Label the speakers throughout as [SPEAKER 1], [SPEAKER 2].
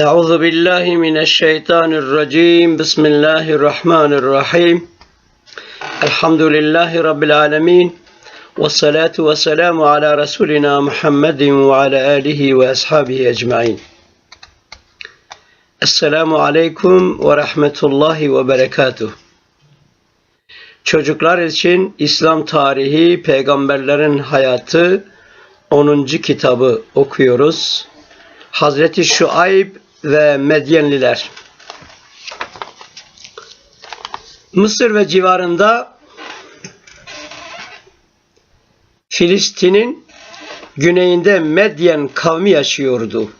[SPEAKER 1] أعوذ بالله من الشيطان الرجيم بسم الله الرحمن الرحيم الحمد لله رب العالمين والصلاة والسلام على رسولنا محمد وعلى آله وأصحابه أجمعين Esselamu Aleyküm ve Rahmetullahi ve Berekatuh. Çocuklar için İslam tarihi, peygamberlerin hayatı 10. kitabı okuyoruz. Hazreti Şuayb ve Medyenliler. Mısır ve civarında Filistin'in güneyinde Medyen kavmi yaşıyordu.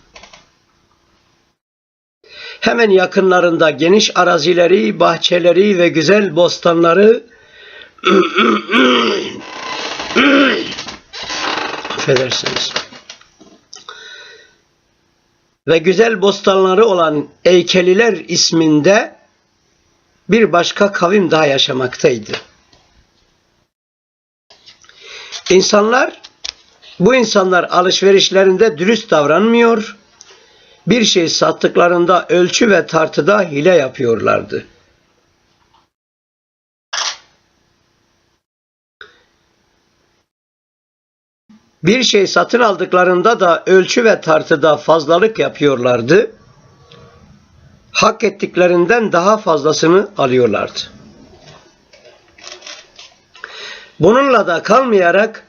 [SPEAKER 1] Hemen yakınlarında geniş arazileri, bahçeleri ve güzel bostanları affedersiniz. Ve güzel bostanları olan Eykeliler isminde bir başka kavim daha yaşamaktaydı. İnsanlar, bu insanlar alışverişlerinde dürüst davranmıyor, bir şey sattıklarında ölçü ve tartıda hile yapıyorlardı. Bir şey satın aldıklarında da ölçü ve tartıda fazlalık yapıyorlardı. Hak ettiklerinden daha fazlasını alıyorlardı. Bununla da kalmayarak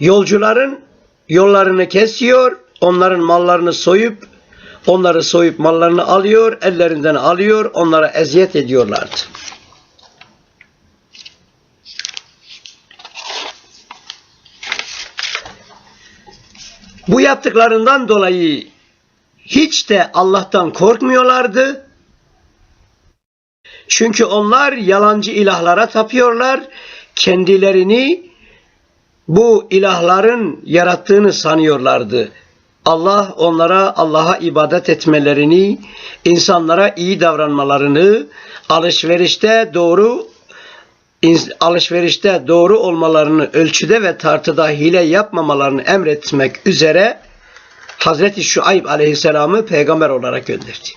[SPEAKER 1] yolcuların yollarını kesiyor, onların mallarını soyup, onları soyup mallarını alıyor, ellerinden alıyor, onlara eziyet ediyorlardı. Bu yaptıklarından dolayı hiç de Allah'tan korkmuyorlardı. Çünkü onlar yalancı ilahlara tapıyorlar. Kendilerini bu ilahların yarattığını sanıyorlardı. Allah onlara Allah'a ibadet etmelerini, insanlara iyi davranmalarını, alışverişte doğru alışverişte doğru olmalarını, ölçüde ve tartıda hile yapmamalarını emretmek üzere Hazreti Şuayb aleyhisselamı peygamber olarak gönderdi.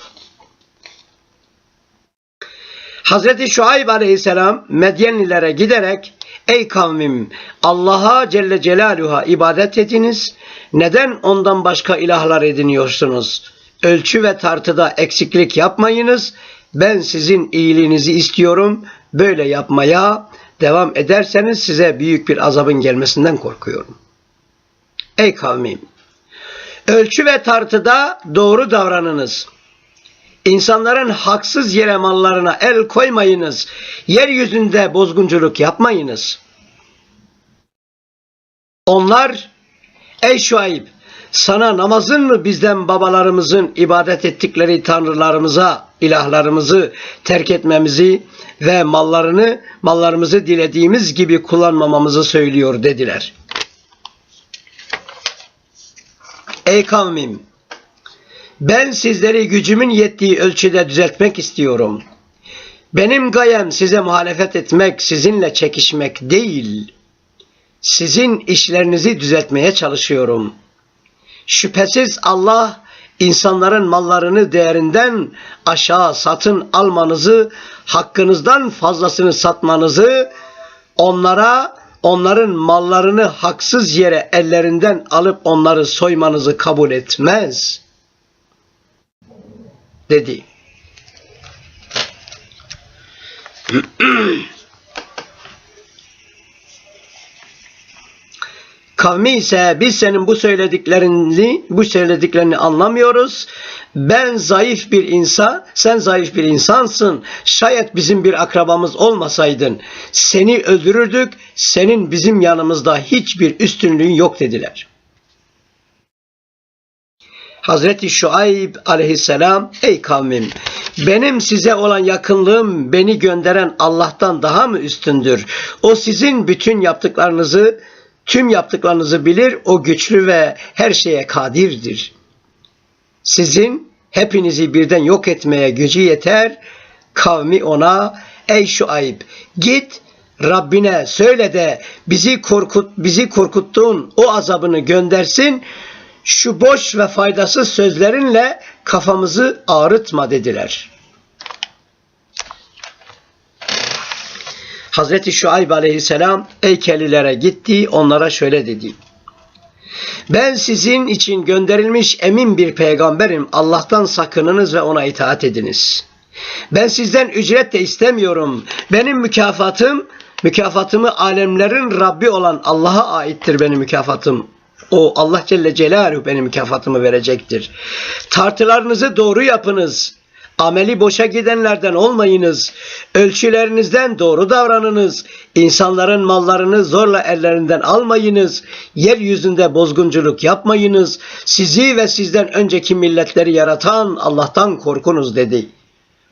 [SPEAKER 1] Hazreti Şuayb aleyhisselam Medyenlilere giderek Ey kavmim Allah'a Celle Celaluhu'ya ibadet ediniz. Neden ondan başka ilahlar ediniyorsunuz? Ölçü ve tartıda eksiklik yapmayınız. Ben sizin iyiliğinizi istiyorum. Böyle yapmaya devam ederseniz size büyük bir azabın gelmesinden korkuyorum. Ey kavmim! Ölçü ve tartıda doğru davranınız. İnsanların haksız yere mallarına el koymayınız. Yeryüzünde bozgunculuk yapmayınız. Onlar, ey Şuayb, sana namazın mı bizden babalarımızın ibadet ettikleri tanrılarımıza, ilahlarımızı terk etmemizi ve mallarını, mallarımızı dilediğimiz gibi kullanmamamızı söylüyor dediler. Ey kavmim! Ben sizleri gücümün yettiği ölçüde düzeltmek istiyorum. Benim gayem size muhalefet etmek, sizinle çekişmek değil. Sizin işlerinizi düzeltmeye çalışıyorum. Şüphesiz Allah insanların mallarını değerinden aşağı satın almanızı, hakkınızdan fazlasını satmanızı, onlara onların mallarını haksız yere ellerinden alıp onları soymanızı kabul etmez dedi. Kavmi ise biz senin bu söylediklerini bu söylediklerini anlamıyoruz. Ben zayıf bir insan, sen zayıf bir insansın. Şayet bizim bir akrabamız olmasaydın seni öldürürdük. Senin bizim yanımızda hiçbir üstünlüğün yok dediler. Hazreti Şuayb aleyhisselam ey kavmim benim size olan yakınlığım beni gönderen Allah'tan daha mı üstündür? O sizin bütün yaptıklarınızı tüm yaptıklarınızı bilir. O güçlü ve her şeye kadirdir. Sizin hepinizi birden yok etmeye gücü yeter. Kavmi ona ey Şuayb git Rabbine söyle de bizi korkut bizi korkuttuğun o azabını göndersin şu boş ve faydasız sözlerinle kafamızı ağrıtma dediler. Hazreti Şuayb aleyhisselam Eykelilere gitti, onlara şöyle dedi. Ben sizin için gönderilmiş emin bir peygamberim. Allah'tan sakınınız ve ona itaat ediniz. Ben sizden ücret de istemiyorum. Benim mükafatım, mükafatımı alemlerin Rabbi olan Allah'a aittir benim mükafatım. O Allah Celle Celaluhu benim mükafatımı verecektir. Tartılarınızı doğru yapınız. Ameli boşa gidenlerden olmayınız. Ölçülerinizden doğru davranınız. İnsanların mallarını zorla ellerinden almayınız. Yeryüzünde bozgunculuk yapmayınız. Sizi ve sizden önceki milletleri yaratan Allah'tan korkunuz dedi.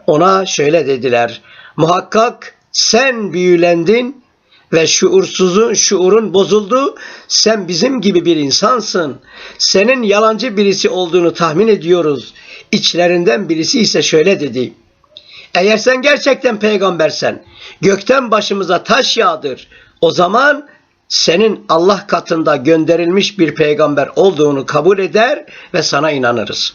[SPEAKER 1] Ona şöyle dediler. Muhakkak sen büyülendin ve şuursuzun şuurun bozuldu. Sen bizim gibi bir insansın. Senin yalancı birisi olduğunu tahmin ediyoruz. İçlerinden birisi ise şöyle dedi. Eğer sen gerçekten peygambersen gökten başımıza taş yağdır. O zaman senin Allah katında gönderilmiş bir peygamber olduğunu kabul eder ve sana inanırız.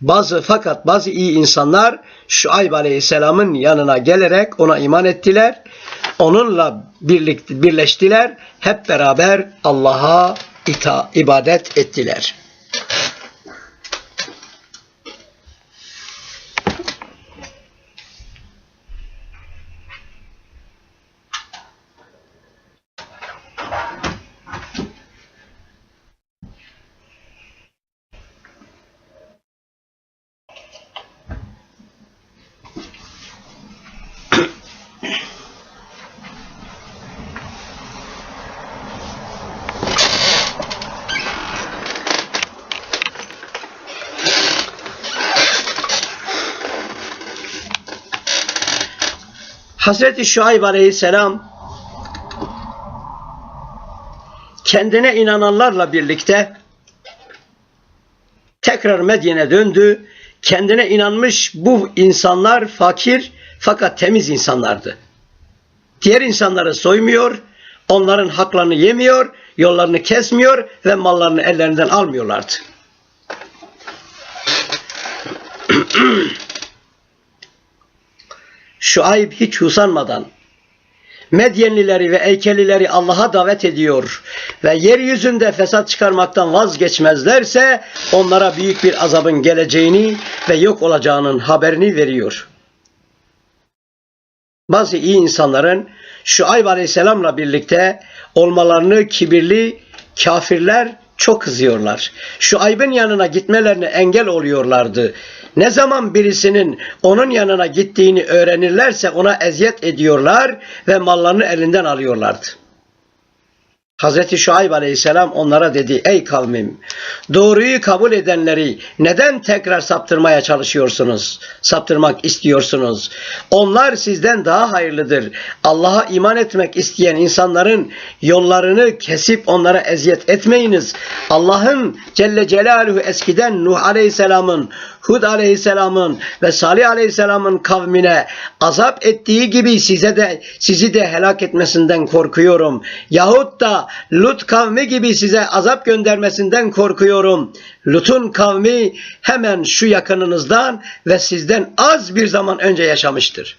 [SPEAKER 1] Bazı fakat bazı iyi insanlar Şuayb Aleyhisselam'ın yanına gelerek ona iman ettiler. Onunla birlikte birleştiler. Hep beraber Allah'a ibadet ettiler. Hazreti Şuayb Aleyhisselam kendine inananlarla birlikte tekrar Medyen'e döndü. Kendine inanmış bu insanlar fakir fakat temiz insanlardı. Diğer insanları soymuyor, onların haklarını yemiyor, yollarını kesmiyor ve mallarını ellerinden almıyorlardı. Şuayb hiç usanmadan Medyenlileri ve Eykelileri Allah'a davet ediyor ve yeryüzünde fesat çıkarmaktan vazgeçmezlerse onlara büyük bir azabın geleceğini ve yok olacağının haberini veriyor. Bazı iyi insanların Şuayb Aleyhisselam'la birlikte olmalarını kibirli kafirler çok kızıyorlar. Şu aybın yanına gitmelerine engel oluyorlardı. Ne zaman birisinin onun yanına gittiğini öğrenirlerse ona eziyet ediyorlar ve mallarını elinden alıyorlardı. Hazreti Şuayb aleyhisselam onlara dedi ey kavmim doğruyu kabul edenleri neden tekrar saptırmaya çalışıyorsunuz? Saptırmak istiyorsunuz. Onlar sizden daha hayırlıdır. Allah'a iman etmek isteyen insanların yollarını kesip onlara eziyet etmeyiniz. Allah'ın Celle Celaluhu eskiden Nuh aleyhisselamın Hud aleyhisselamın ve Salih aleyhisselamın kavmine azap ettiği gibi size de sizi de helak etmesinden korkuyorum. Yahut da Lut kavmi gibi size azap göndermesinden korkuyorum. Lut'un kavmi hemen şu yakınınızdan ve sizden az bir zaman önce yaşamıştır.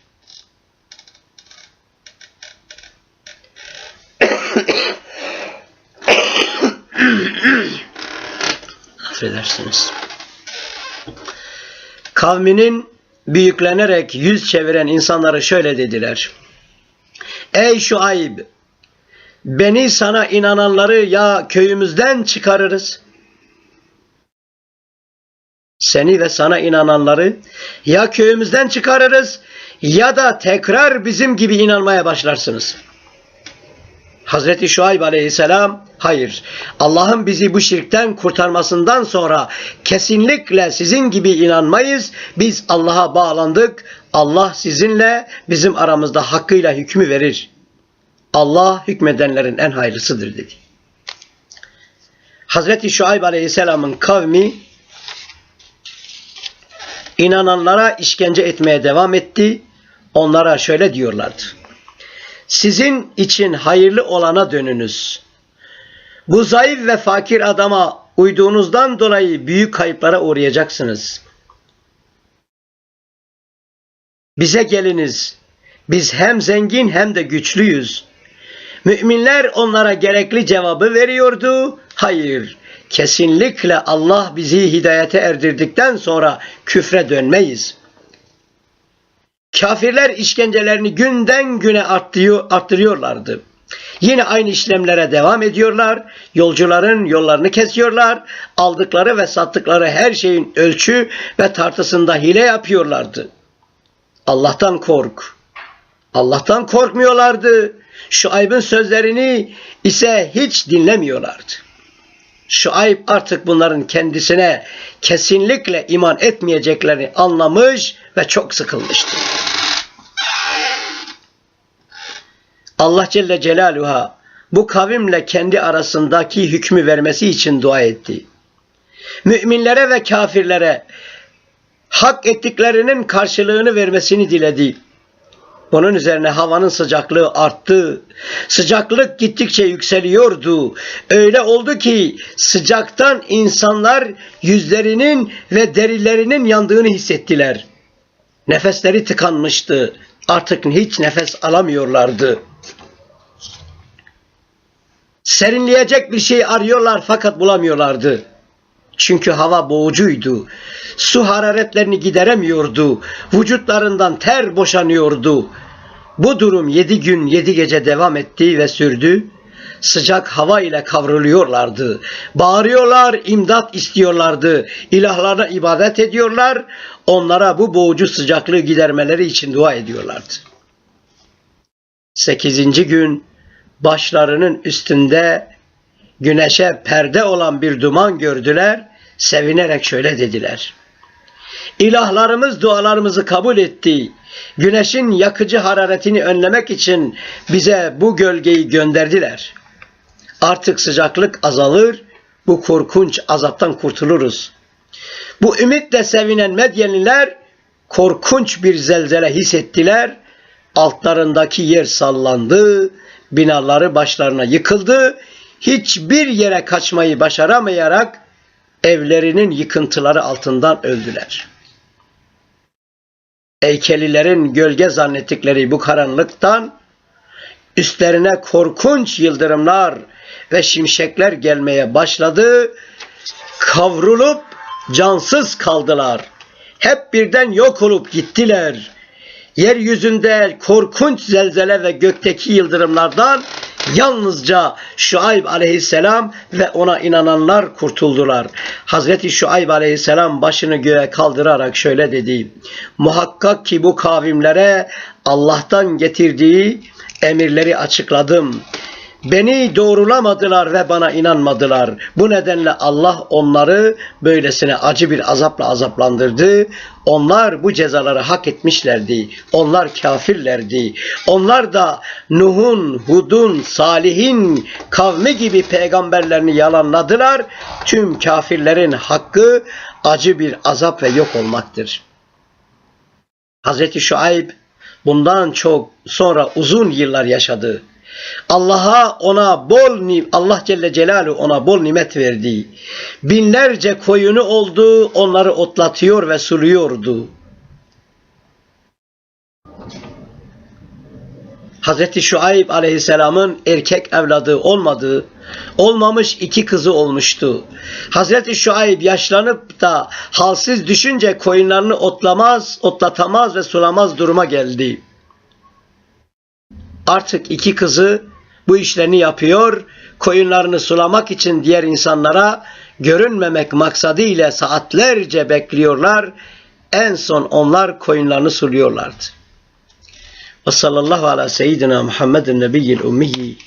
[SPEAKER 1] Affedersiniz kavminin büyüklenerek yüz çeviren insanları şöyle dediler. Ey Şuayb! Beni sana inananları ya köyümüzden çıkarırız. Seni ve sana inananları ya köyümüzden çıkarırız ya da tekrar bizim gibi inanmaya başlarsınız.'' Hazreti Şuayb aleyhisselam hayır Allah'ın bizi bu şirkten kurtarmasından sonra kesinlikle sizin gibi inanmayız. Biz Allah'a bağlandık. Allah sizinle bizim aramızda hakkıyla hükmü verir. Allah hükmedenlerin en hayırlısıdır dedi. Hazreti Şuayb aleyhisselamın kavmi inananlara işkence etmeye devam etti. Onlara şöyle diyorlardı. Sizin için hayırlı olana dönünüz. Bu zayıf ve fakir adama uyduğunuzdan dolayı büyük kayıplara uğrayacaksınız. Bize geliniz. Biz hem zengin hem de güçlüyüz. Müminler onlara gerekli cevabı veriyordu. Hayır, kesinlikle Allah bizi hidayete erdirdikten sonra küfre dönmeyiz. Kafirler işkencelerini günden güne arttırıyor, arttırıyorlardı. Yine aynı işlemlere devam ediyorlar. Yolcuların yollarını kesiyorlar. Aldıkları ve sattıkları her şeyin ölçü ve tartısında hile yapıyorlardı. Allah'tan kork. Allah'tan korkmuyorlardı. Şu aybın sözlerini ise hiç dinlemiyorlardı. Şu ayıp artık bunların kendisine kesinlikle iman etmeyeceklerini anlamış ve çok sıkılmıştı. Allah Celle Celaluhu'ya bu kavimle kendi arasındaki hükmü vermesi için dua etti. Müminlere ve kafirlere hak ettiklerinin karşılığını vermesini diledi. Bunun üzerine havanın sıcaklığı arttı. Sıcaklık gittikçe yükseliyordu. Öyle oldu ki sıcaktan insanlar yüzlerinin ve derilerinin yandığını hissettiler. Nefesleri tıkanmıştı. Artık hiç nefes alamıyorlardı. Serinleyecek bir şey arıyorlar fakat bulamıyorlardı. Çünkü hava boğucuydu. Su hararetlerini gideremiyordu. Vücutlarından ter boşanıyordu. Bu durum yedi gün yedi gece devam etti ve sürdü. Sıcak hava ile kavruluyorlardı. Bağırıyorlar, imdat istiyorlardı. İlahlara ibadet ediyorlar. Onlara bu boğucu sıcaklığı gidermeleri için dua ediyorlardı. Sekizinci gün başlarının üstünde güneşe perde olan bir duman gördüler. Sevinerek şöyle dediler. İlahlarımız dualarımızı kabul etti. Güneşin yakıcı hararetini önlemek için bize bu gölgeyi gönderdiler. Artık sıcaklık azalır, bu korkunç azaptan kurtuluruz. Bu ümitle sevinen Medyenliler korkunç bir zelzele hissettiler. Altlarındaki yer sallandı, binaları başlarına yıkıldı. Hiçbir yere kaçmayı başaramayarak evlerinin yıkıntıları altından öldüler. Eykelilerin gölge zannettikleri bu karanlıktan üstlerine korkunç yıldırımlar ve şimşekler gelmeye başladı. Kavrulup cansız kaldılar. Hep birden yok olup gittiler. Yeryüzünde korkunç zelzele ve gökteki yıldırımlardan yalnızca Şuayb aleyhisselam ve ona inananlar kurtuldular. Hazreti Şuayb aleyhisselam başını göğe kaldırarak şöyle dedi. Muhakkak ki bu kavimlere Allah'tan getirdiği emirleri açıkladım. Beni doğrulamadılar ve bana inanmadılar. Bu nedenle Allah onları böylesine acı bir azapla azaplandırdı. Onlar bu cezaları hak etmişlerdi. Onlar kafirlerdi. Onlar da Nuh'un, Hud'un, Salih'in kavmi gibi peygamberlerini yalanladılar. Tüm kafirlerin hakkı acı bir azap ve yok olmaktır. Hazreti Şuayb bundan çok sonra uzun yıllar yaşadı. Allah'a ona bol Allah Celle Celaluhu ona bol nimet verdi. Binlerce koyunu oldu, onları otlatıyor ve suluyordu. Hazreti Şuayb Aleyhisselam'ın erkek evladı olmadığı, olmamış iki kızı olmuştu. Hazreti Şuayb yaşlanıp da halsiz düşünce koyunlarını otlamaz, otlatamaz ve sulamaz duruma geldi artık iki kızı bu işlerini yapıyor. Koyunlarını sulamak için diğer insanlara görünmemek maksadıyla saatlerce bekliyorlar. En son onlar koyunlarını suluyorlardı. Ve sallallahu ala seyyidina Muhammedin nebiyyil ummiyi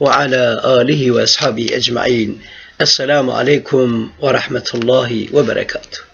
[SPEAKER 1] ve ala alihi ve ashabi ecma'in. Esselamu aleyküm ve rahmetullahi ve berekatuhu.